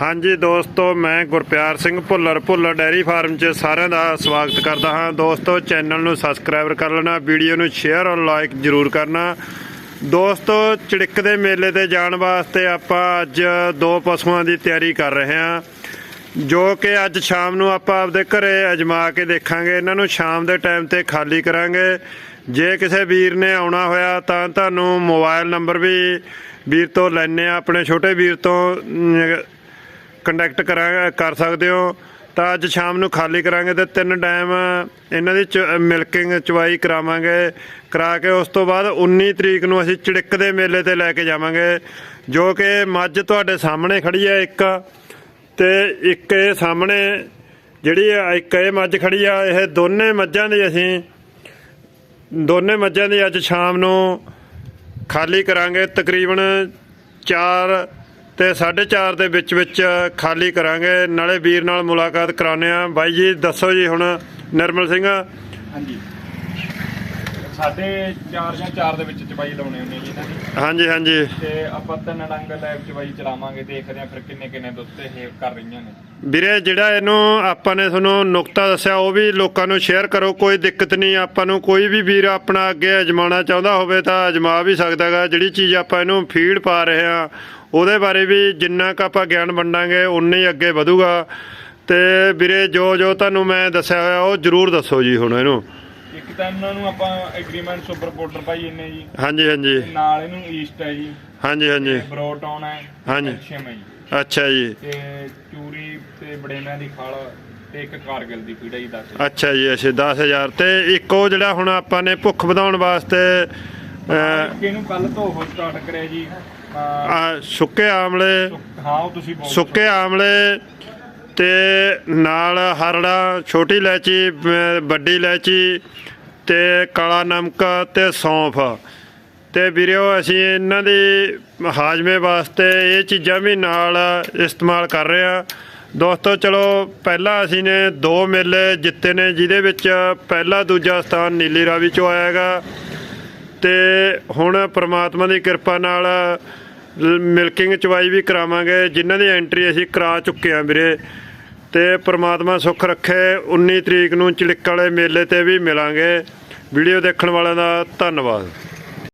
ਹਾਂਜੀ ਦੋਸਤੋ, ਮੈਂ ਗੁਰਪਿਆਰ ਸਿੰਘ ਭੁੱਲਰ ਭੁੱਲਰ ਡੈਰੀ ਫਾਰਮ 'ਚ ਸਾਰਿਆਂ ਦਾ ਸਵਾਗਤ ਕਰਦਾ ਹਾਂ। ਦੋਸਤੋ, ਚੈਨਲ ਨੂੰ ਸਬਸਕ੍ਰਾਈਬ ਕਰ ਲੈਣਾ, ਵੀਡੀਓ ਨੂੰ ਸ਼ੇਅਰ ਔਰ ਲਾਈਕ ਜ਼ਰੂਰ ਕਰਨਾ। ਦੋਸਤੋ ਚੜਿੱਕ ਦੇ ਮੇਲੇ ਤੇ ਜਾਣ ਵਾਸਤੇ ਆਪਾਂ ਅੱਜ ਦੋ ਪਸ਼ੂਆਂ ਦੀ ਤਿਆਰੀ ਕਰ ਰਹੇ ਹਾਂ। ਜੋ ਕਿ ਅੱਜ ਸ਼ਾਮ ਨੂੰ ਆਪਾਂ ਆਪਦੇ ਘਰੇ ਅਜਮਾ ਕੇ ਦੇਖਾਂਗੇ। ਇਹਨਾਂ ਨੂੰ ਸ਼ਾਮ ਦੇ ਟਾਈਮ ਤੇ ਖਾਲੀ ਕਰਾਂਗੇ। ਜੇ ਕਿਸੇ ਵੀਰ ਨੇ ਆਉਣਾ ਹੋਇਆ ਤਾਂ ਤੁਹਾਨੂੰ ਮੋਬਾਈਲ ਨੰਬਰ ਵੀ ਵੀਰ ਤੋਂ ਲੈਣੇ ਆ ਆਪਣੇ ਛੋਟੇ ਵੀਰ ਤੋਂ ਅਮ, ਕਰਾਂ ਕਰ ਸਕਦੇ ਹੋ। ਤਾਂ ਅੱਜ ਸ਼ਾਮ ਨੂੰ ਖਾਲੀ ਕਰਾਂਗੇ ਤੇ ਤਿੰਨ ਟਾਈਮ ਇਹਨਾਂ ਦੀ ਮਿਲਕਿੰਗ ਚਵਾਈ ਕਰਾਵਾਂਗੇ। ਕਰਾ ਕੇ ਉਸ ਤੋਂ ਬਾਅਦ 19 ਤਰੀਕ ਨੂੰ ਅਸੀਂ ਚੜਿੱਕ ਦੇ ਮੇਲੇ ਤੇ ਲੈ ਕੇ ਜਾਵਾਂਗੇ। ਜੋ ਕਿ ਮੱਝ ਤੁਹਾਡੇ ਸਾਹਮਣੇ ਖੜੀ ਹੈ ਇੱਕ। ਤੇ ਇੱਕ ਇਹ ਸਾਹਮਣੇ ਜਿਹੜੀ ਇੱਕ ਇਹ ਮੱਝ ਖੜੀ ਆ। ਇਹ ਦੋਨੇ ਮੱਝਾਂ ਦੀ ਅਸੀਂ ਦੋਨੇ ਮੱਝਾਂ ਦੀ ਅੱਜ ਸ਼ਾਮ ਨੂੰ ਖਾਲੀ ਕਰਾਂਗੇ। ਤਕਰੀਬਨ 4 ਤੇ 4:30 ਦੇ ਵਿੱਚ ਵਿੱਚ ਖਾਲੀ ਕਰਾਂਗੇ। ਨਾਲੇ ਵੀਰ ਨਾਲ ਮੁਲਾਕਾਤ ਕਰਾਉਂਦੇ ਆ ਬਾਈ ਜੀ, ਦੱਸੋ ਜੀ ਹੁਣ ਨਿਰਮਲ ਸਿੰਘ। ਹਾਂਜੀ। ਸਾਡੇ 4 ਜਾਂ 4 ਦੇ ਵਿੱਚ ਚਬਾਈ ਲਾਉਣੇ ਹੁੰਦੇ ਜੀ ਇਹਨਾਂ ਦੀ। ਹਾਂਜੀ ਹਾਂਜੀ। ਤੇ ਆਪਾਂ ਤਿੰਨ ਡੰਗ ਲੈਬ ਚਬਾਈ ਚਲਾਵਾਂਗੇ ਦੇਖਦੇ ਆ ਫਿਰ ਕਿੰਨੇ ਕਿੰਨੇ ਦੁੱਧ ਤੇ ਇਹ ਕਰ ਰਹੀਆਂ ਨੇ। ਵੀਰੇ ਜਿਹੜਾ ਇਹਨੂੰ ਆਪਾਂ ਨੇ ਤੁਹਾਨੂੰ ਨੁਕਤਾ ਦੱਸਿਆ ਉਹ ਵੀ ਲੋਕਾਂ ਨੂੰ ਸ਼ੇਅਰ ਕਰੋ ਕੋਈ ਦਿੱਕਤ ਨਹੀਂ ਆਪਾਂ ਨੂੰ ਕੋਈ ਵੀ ਵੀਰ ਆਪਣਾ ਅੱਗੇ ਅਜਮਾਉਣਾ ਚਾਹੁੰਦਾ ਹੋਵੇ ਤਾਂ ਅਜਮਾ ਵੀ ਸਕਦਾਗਾ ਜਿਹੜੀ ਚੀਜ਼ ਆਪਾਂ ਇਹਨੂੰ ਫੀਡ ਪਾ ਰਹੇ ਆ ਉਹਦੇ ਬਾਰੇ ਵੀ ਜਿੰਨਾ ਕੁ ਆਪਾਂ ਗਿਆਨ ਵੰਡਾਂਗੇ ਉਨਾ ਹੀ ਅੱਗੇ ਵਧੂਗਾ। ਤੇ ਵੀਰੇ ਜੋ ਜੋ ਤੁਹਾਨੂੰ ਮੈਂ ਦੱਸਿਆ ਹੋਇਆ ਉਹ ਜ਼ਰੂਰ ਦੱਸੋ ਜੀ ਹੁਣ ਇਹਨੂੰ। ਤਾਂ ਇਹਨਾਂ ਨੂੰ ਆਪਾਂ ਐਗਰੀਮੈਂਟ ਸੁਪਰ ਪਾਊਡਰ ਪਾਈ ਇੰਨੇ ਜੀ। ਹਾਂਜੀ ਹਾਂਜੀ। ਨਾਲ ਇਹਨੂੰ ਈਸਟ ਹੈ ਜੀ। ਹਾਂਜੀ ਹਾਂਜੀ। ਬਰੋਟਨ ਹੈ। ਹਾਂਜੀ। ਕੈਲਸ਼ੀਅਮ ਹੈ ਜੀ। ਅੱਛਾ ਜੀ। ਤੇ ਚੂਰੀ ਤੇ ਬੜੇਮਿਆਂ ਦੀ ਖਾਲ ਤੇ ਇੱਕ ਕਾਰਗਿਲ ਦੀ ਪੀੜਾ ਜੀ ਦੱਸ ਅੱਛਾ ਜੀ ਅੱਛਾ 10000 ਤੇ ਇੱਕ ਜਿਹੜਾ ਹੁਣ ਆਪਾਂ ਨੇ ਭੁੱਖ ਵਧਾਉਣ ਵਾਸਤੇ ਇਹਨੂੰ ਕੱਲ ਤੋਂ ਉਹ ਸਟਾਰਟ ਕਰਿਆ ਜੀ। ਆਹ ਸੁੱਕੇ ਆਮਲੇ। ਹਾਂ ਉਹ ਤੁਸੀਂ ਬੋਲ ਸੁੱਕੇ ਆਮਲੇ ਤੇ ਨਾਲ ਹਰੜਾ ਛੋਟੀ ਇਲਾਇਚੀ ਵੱਡੀ ਇਲਾਇਚੀ ਤੇ ਕਾਲਾ ਨਮਕ ਤੇ ਸੌਂਫ। ਤੇ ਵੀਰਿਓ ਅਸੀਂ ਇਹਨਾਂ ਦੀ ਹਾਜ਼ਮੇ ਵਾਸਤੇ ਇਹ ਚੀਜ਼ਾਂ ਵੀ ਨਾਲ ਇਸਤੇਮਾਲ ਕਰ ਰਹੇ ਆ ਦੋਸਤੋ, ਚਲੋ, ਪਹਿਲਾਂ ਅਸੀਂ ਨੇ ਦੋ ਮੇਲੇ ਜਿੱਤੇ ਨੇ, ਜਿਹਦੇ ਵਿੱਚ ਪਹਿਲਾ ਦੂਜਾ ਸਥਾਨ ਨੀਲੀ ਰਾਵੀ ਚੋਂ ਆਇਆ ਹੈਗਾ। ਤੇ ਹੁਣ ਪ੍ਰਮਾਤਮਾ ਦੀ ਕਿਰਪਾ ਨਾਲ ਮਿਲਕਿੰਗ ਚਵਾਈ ਵੀ ਕਰਾਵਾਂਗੇ, ਜਿਨ੍ਹਾਂ ਦੀ ਐਂਟਰੀ ਅਸੀਂ ਕਰਾ ਚੁੱਕੇ ਹਾਂ ਵੀਰੇ। ਤੇ ਪ੍ਰਮਾਤਮਾ ਸੁੱਖ ਰੱਖੇ। 19 ਤਰੀਕ ਨੂੰ ਚਿੜਿੱਕ ਵਾਲੇ ਮੇਲੇ ਤੇ ਵੀ ਮਿਲਾਂਗੇ। ਵੀਡੀਓ ਦੇਖਣ ਵਾਲਿਆਂ ਦਾ ਧੰਨਵਾਦ।